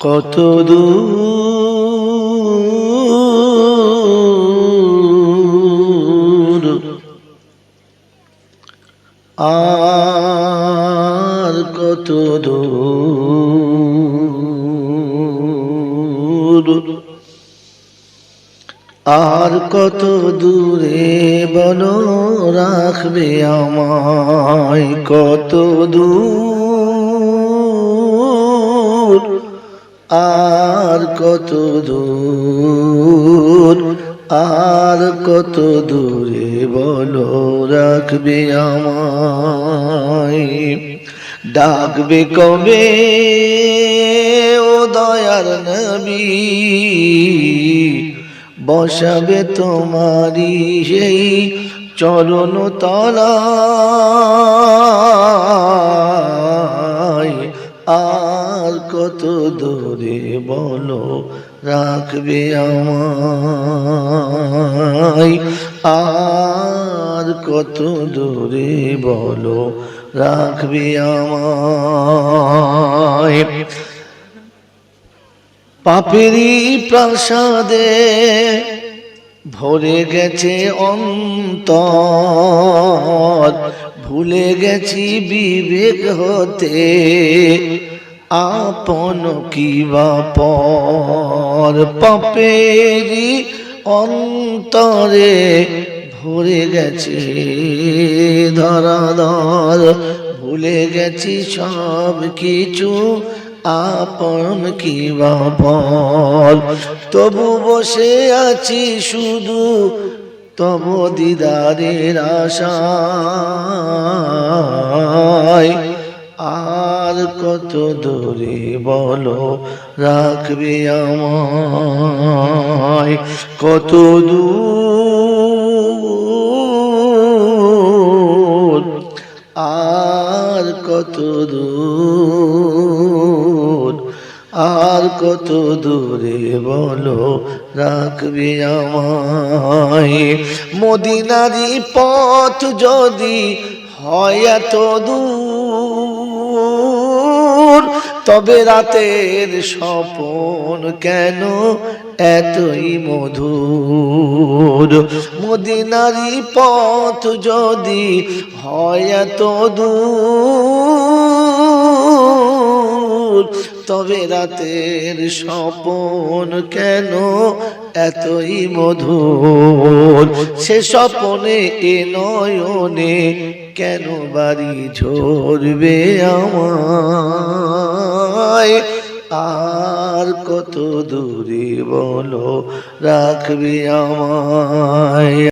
কত দূর আর কত দূর আর কত দূরে বন রাখবে আমায়? কত দূর আর কত দূর, আর কত দূরে বলো রাখবে আমায়। ডাকবে কবে ও দয়ার নবী? বসাবে তোমারি সেই চরণ তলায়। আর কত দূরে বলো, রাখবে আমায়? আর কত দূরে বলো, রাখবে আমায়? পাপেরি প্রাসাদে ভরে গেছে অন্তর ভুলে গেছি বিবেক হতে, আপন কি বা পর? পাপেরি অন্তরে ভরে গেছে ধরাধর, ভুলে গেছি সব কিছু, আপন কি বাপল তবু বসে আছি শুধু তব দিদারের আশায়। আর কত দূরে বলো রাখবে আমায়। কত দূর আর কত দূর কত দূরে বলো, রাখবে আমায়। মদিনারি পথ যদি হয় এত দূর, তবে রাতের স্বপন কেন এতই মধুর? মদিনারি পথ যদি হয় এত দূর তবে রাতের স্বপন কেন এতই মধুর? সে স্বপনে এ নয়নে কেন বাড়ি ঝরবে আমায়? আর কত দূরে বলো, রাখবে আমায়?